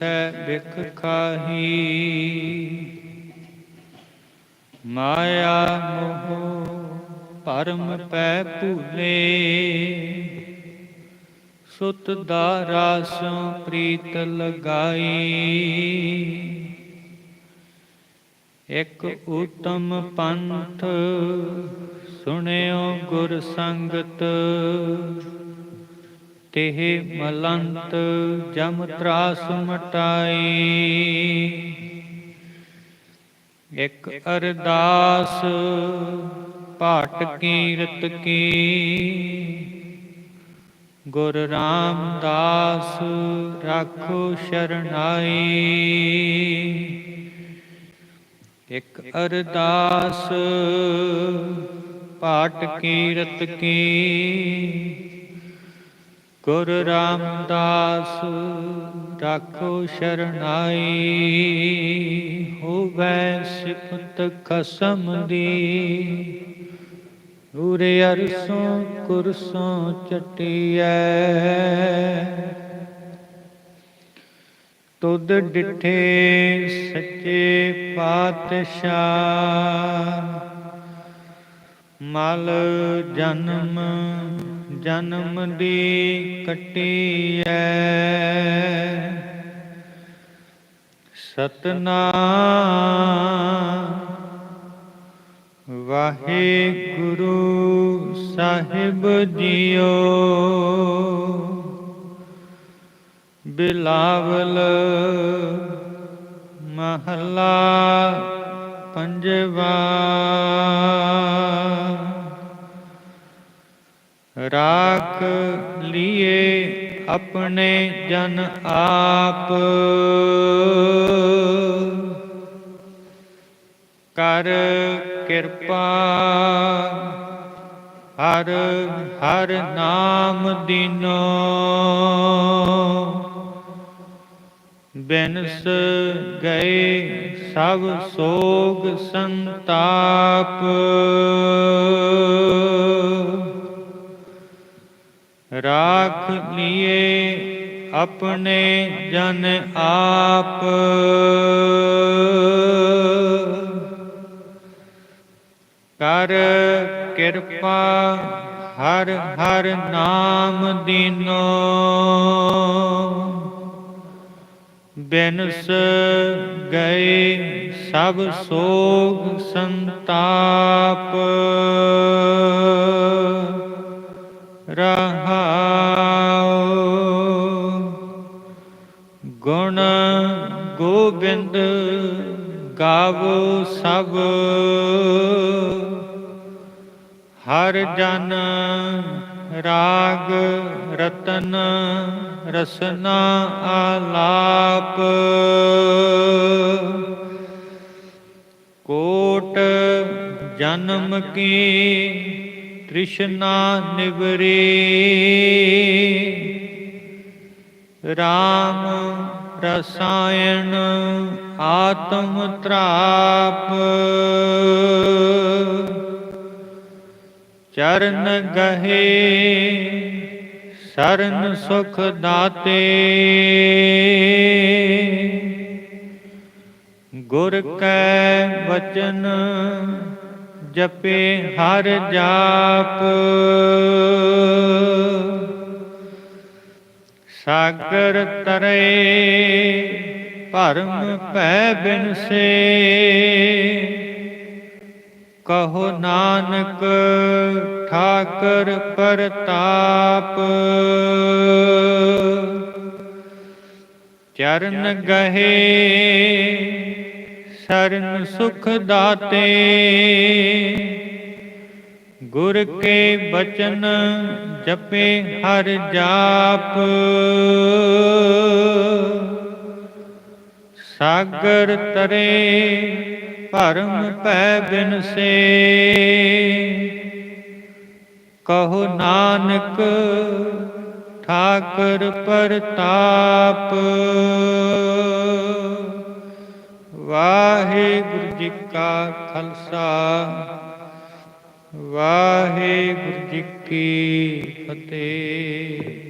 ਤੈ ਬਿਖ ਖਾਹੀ। ਮਾਇਆ ਮੋਹ ਭਰਮ ਪੈ ਭੂਲੇ। ਸੁਤ ਦਾ ਰਾਸੋਂ ਪ੍ਰੀਤ ਲਗਾਈ। ਇਕ ਉਤਮ ਪੰਥ ਸੁਣਿਓ ਗੁਰ ਸੰਗਤ। ਤਿਹ ਮਲੰਤ ਜਮ ਤਰਾਸ ਮਟਾਈ ਇਕ ਅਰਦਾਸ ਪਾਟ ਕੀਰਤ ਕੀ। ਗੁਰ ਰਾਮਦਾਸ ਰਾਖੋ ਸ਼ਰਨਾਈ ਇਕ ਅਰਦਾਸ ਪਾਟ ਕੀਰਤ ਕੀ। ਗੁਰ ਰਾਮਦਾਸ, ਰਾਖੋ ਸ਼ਰਨਾਈ। ਹੋਵੇ ਸਿਫਤ ਖਸਮ ਦੀ। ਉਰੇ ਅਰਸੋਂ ਕੁਰਸੋਂ ਚਟਿਐ। ਤੁਧ ਡਿਠੇ ਸੱਚੇ ਪਾਤਸ਼ਾਹ, ਮਲ ਜਨਮ ਜਨਮ ਦੀ ਕਟਿਐ। ਸਤਨਾਮ ਵਾਹਿਗੁਰੂ ਸਾਹਿਬ ਜੀਓ। ਬਿਲਾਵਲ ਮਹਲਾ ਪੰਜਵਾ। ਰਾਖ ਲੀਏ ਆਪਣੇ ਜਨ ਆਪ। ਕਰ ਕਿਰਪਾ ਹਰ ਹਰ ਨਾਮ ਦਿਨੋ। ਬਿਨਸ ਗਏ ਸਭ ਸੋਗ ਸੰਤਾਪ। ਰਾਖ ਲੀਏ ਆਪਣੇ ਜਨ ਆਪ। ਕਰ ਕਿਰਪਾ ਹਰ ਹਰ ਨਾਮ ਦਿਨੋ। ਬਿਨਸ ਗਏ ਸਭ ਸੋਗ ਸੰਤਾਪ। ਗੁਣ ਗੋਬਿੰਦ ਗਾਵੋ ਸਭ। ਹਰ ਜਨ ਰਾਗ ਰਤਨ ਰਸਨਾ ਆਲਾਪ। ਕੋਟ ਜਨਮ ਕੀ ਤ੍ਰਿਸ਼ਨਾ ਨਿਵਰੀ। RAM ਰਸਾਇਣ ਆਤਮ ਤ੍ਰਾਪ। ਚਰਨ ਗਹੇ, ਸਰਨ ਸੁਖ ਦਾਤੇ। ਗੁਰ ਕੈ ਬਚਨ ਜਪੇ ਹਰ ਜਾਪ। ਸਾਗਰ ਤਰੇ ਭਰਮ ਭੈ ਬਿਨਸੇ ਕਹੋ ਨਾਨਕ ਠਾਕਰ ਪ੍ਰਤਾਪ। ਚਰਨ ਗਹੇ ਸਰਨ ਸੁਖ ਦਾਤੇ। ਗੁਰ ਕੇ ਬਚਨ ਜਪੇ ਹਰ ਜਾਪ। ਸਾਗਰ ਤਰੇ ਭਰਮ ਪੈ ਬਿਨਸੇ ਕਹੋ ਨਾਨਕ ਠਾਕਰ ਪ੍ਰਤਾਪ। ਵਾਹਿਗੁਰੂ ਜੀ ਕਾ ਖਾਲਸਾ। ਵਾਹਿਗੁਰੂ ਜੀ ਕੀ ਫਤਿਹ।